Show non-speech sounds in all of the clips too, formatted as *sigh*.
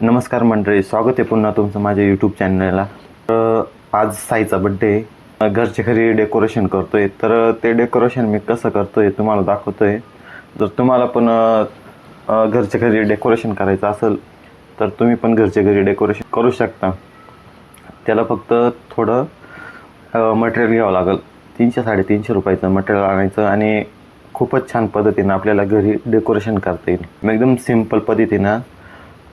नमस्कार मंडळी स्वागत आहे पुन्हा तुमचं माझ्या यूट्यूब चॅनलला तर आज साईचा बड्डे आहे. घरच्या घरी डेकोरेशन करतोय. तर ते डेकोरेशन मी कसं करतोय तुम्हाला दाखवतोय. जर तुम्हाला पण घरच्या घरी डेकोरेशन करायचं असेल तर तुम्ही पण घरच्या घरी डेकोरेशन करू शकता. त्याला फक्त थोडं मटेरियल घ्यावं लागेल. तीनशे साडेतीनशे रुपयाचं मटेरियल आणायचं आणि खूपच छान पद्धतीनं आपल्याला घरी डेकोरेशन करता येईल. एकदम सिंपल पद्धतीनं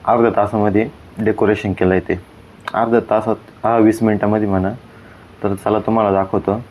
अर्ध्या तासामध्ये डेकोरेशन केलं आहे ते. अर्ध्या तासात हा वीस मिनटामध्ये म्हणा. तर चला तुम्हाला दाखवतो.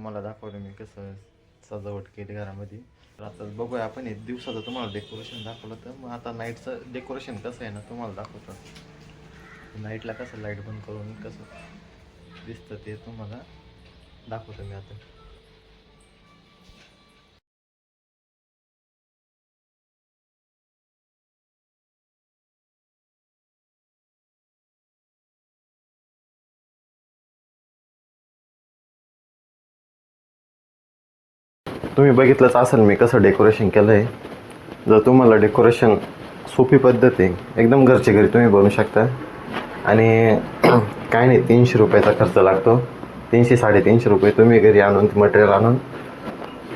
तुम्हाला दाखवलं मी कसं सजावट केली घरामध्ये. तर आता बघूया आपण हे दिवसाचं तुम्हाला डेकोरेशन दाखवलं तर मग आता नाईटचं डेकोरेशन कसं आहे ना तुम्हाला दाखवतं. नाईटला कसं लाइट बंद करून कसं दिसतं ते तुम्हाला दाखवतो मी आता. तुम्ही बघितलंच असेल मी कसं डेकोरेशन केलं आहे जर तुम्हाला डेकोरेशन सोपी पद्धत आहे एकदम घरच्या घरी तुम्ही बनवू शकता. आणि *clears throat* काय नाही तीनशे रुपयाचा खर्च लागतो. तीनशे साडेतीनशे रुपये तुम्ही घरी आणून मटेरियल आणून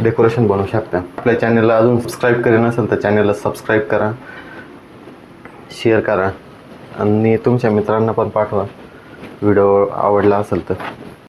डेकोरेशन बनवू शकता. आपल्या चॅनलला अजून सबस्क्राईब केलं नसेल तर चॅनलला सबस्क्राईब करा. शेअर करा. आणि तुमच्या मित्रांना पण पाठवा. व्हिडिओ आवडला असेल तर.